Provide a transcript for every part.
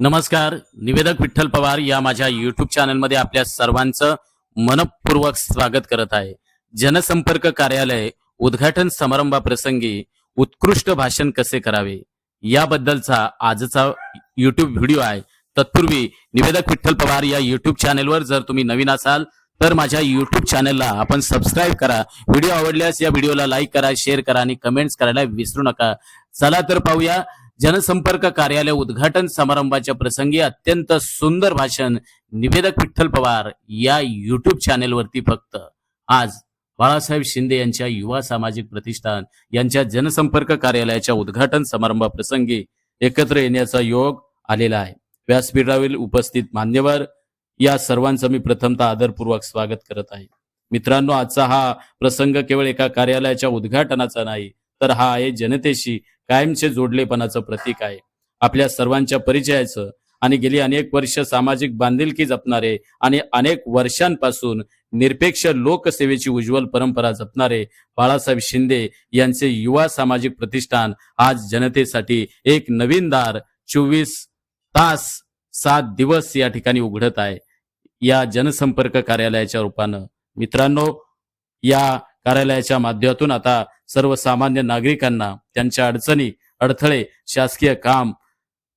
नमस्कार निवेदक विठ्ठल पवार या माझ्या युट्यूब चॅनलमध्ये आपल्या सर्वांचं मनपूर्वक स्वागत करत आहे. जनसंपर्क कार्यालय उद्घाटन समारंभाप्रसंगी उत्कृष्ट भाषण कसे करावे याबद्दलचा आजचा युट्यूब व्हिडिओ आहे. तत्पूर्वी निवेदक विठ्ठल पवार या युट्यूब चॅनेलवर जर तुम्ही नवीन असाल तर माझ्या युट्यूब चॅनेलला आपण सबस्क्राईब करा. व्हिडिओ आवडल्यास या व्हिडिओला लाईक करा शेअर करा आणि कमेंट्स करायला विसरू नका. चला तर पाहूया. जनसंपर्क कार्यालय उद्घाटन समारंभाच्या प्रसंगी अत्यंत सुंदर भाषण निवेदक विठ्ठल पवार या युट्यूब चॅनेलवरती फक्त. आज बाळासाहेब शिंदे यांच्या युवा सामाजिक प्रतिष्ठान यांच्या जनसंपर्क कार्यालयाच्या उद्घाटन समारंभाप्रसंगी एकत्र येण्याचा योग आलेला आहे. व्यासपीठावरील उपस्थित मान्यवर या सर्वांचं मी प्रथमतः आदरपूर्वक स्वागत करत आहे. मित्रांनो आजचा हा प्रसंग केवळ एका कार्यालयाच्या उद्घाटनाचा नाही तर हा आहे जनतेशी कायमचे जोडलेपणाचं प्रतीक आहे. आपल्या सर्वांच्या परिचयाचं आणि गेली अनेक वर्ष सामाजिक बांधिलकी जपणारे आणि अनेक वर्षांपासून निरपेक्ष लोकसेवेची उज्ज्वल परंपरा जपणारे बाळासाहेब शिंदे यांचे युवा सामाजिक प्रतिष्ठान आज जनतेसाठी एक नवीन दार चोवीस तास सात दिवस या ठिकाणी उघडत आहे. या जनसंपर्क कार्यालयाच्या रूपानं मित्रांनो या कार्यालयाच्या माध्यमातून आता सर्वसामान्य नागरिकांना त्यांच्या अडचणी अडथळे शासकीय काम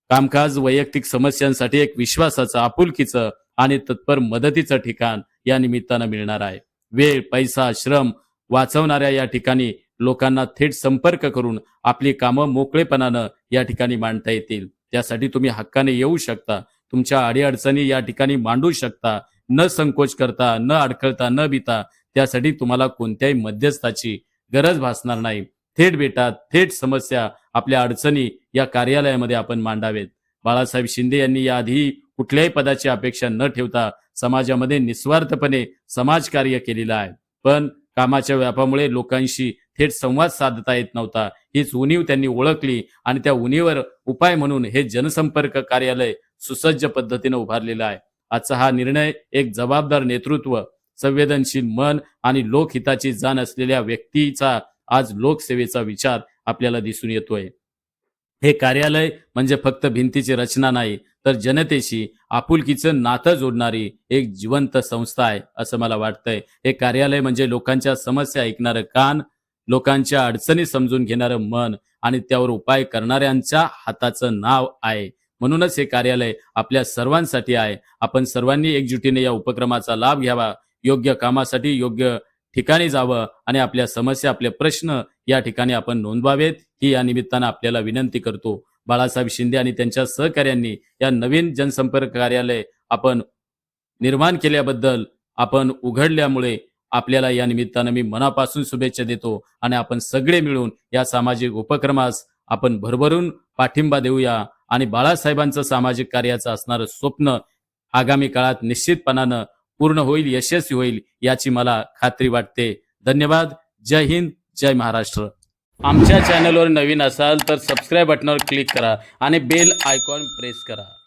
कामकाज वैयक्तिक समस्यांसाठी एक विश्वासाचं आपुलकीचं आणि तत्पर मदतीचं ठिकाण या निमित्तानं मिळणार आहे. वेळ पैसा श्रम वाचवणाऱ्या या ठिकाणी लोकांना थेट संपर्क करून आपली कामं मोकळेपणानं या ठिकाणी मांडता येतील. त्यासाठी तुम्ही हक्काने येऊ शकता. तुमच्या अडीअडचणी या ठिकाणी मांडू शकता. न संकोच करता न अडखळता न भिता त्यासाठी तुम्हाला कोणत्याही मध्यस्थाची गरज भासणार नाही. थेट भेटा थेट समस्या आपल्या अडचणी या कार्यालयामध्ये आपण मांडावेत. बाळासाहेब शिंदे यांनी याआधी कुठल्याही पदाची अपेक्षा न ठेवता समाजामध्ये निस्वार्थपणे समाजकार्य केलेलं आहे. पण कामाच्या व्यापामुळे लोकांशी थेट संवाद साधता येत नव्हता. हीच उणीव त्यांनी ओळखली आणि त्या उणीवर उपाय म्हणून हे जनसंपर्क कार्यालय सुसज्ज पद्धतीने उभारलेलं आहे. आजचा हा निर्णय एक जबाबदार नेतृत्व संवेदनशील मन आणि लोकहिताची जाण असलेल्या व्यक्तीचा आज लोकसेवेचा विचार आपल्याला दिसून येतोय. हे कार्यालय म्हणजे फक्त भिंतीची रचना नाही तर जनतेशी आपुलकीचं नातं जोडणारी एक जिवंत संस्था आहे असं मला वाटतंय. हे कार्यालय म्हणजे लोकांच्या समस्या ऐकणारं कान लोकांच्या अडचणी समजून घेणारं मन आणि त्यावर उपाय करणाऱ्यांच्या हाताचं नाव आहे. म्हणूनच हे कार्यालय आपल्या सर्वांसाठी आहे. आपण सर्वांनी एकजुटीने या उपक्रमाचा लाभ घ्यावा योग्य कामासाठी योग्य ठिकाणी जावं आणि आपल्या समस्या आपले प्रश्न या ठिकाणी आपण नोंदवावेत. ही या निमित्तानं आपल्याला विनंती करतो. बाळासाहेब शिंदे आणि त्यांच्या सहकार्यांनी या नवीन जनसंपर्क कार्यालय आपण निर्माण केल्याबद्दल आपण उघडल्यामुळे आपल्याला या निमित्तानं मी मनापासून शुभेच्छा देतो आणि आपण सगळे मिळून या सामाजिक उपक्रमास आपण भरभरून पाठिंबा देऊया आणि बाळासाहेबांचं सामाजिक कार्याचं असणारं स्वप्न आगामी काळात निश्चितपणानं पूर्ण होईल यशस्वी होईल याची मला खात्री वाटते. धन्यवाद. जय हिंद जय महाराष्ट्र. आमच्या चॅनलवर नवीन असाल तर सबस्क्राईब बटनावर क्लिक करा आणि बेल आयकॉन प्रेस करा.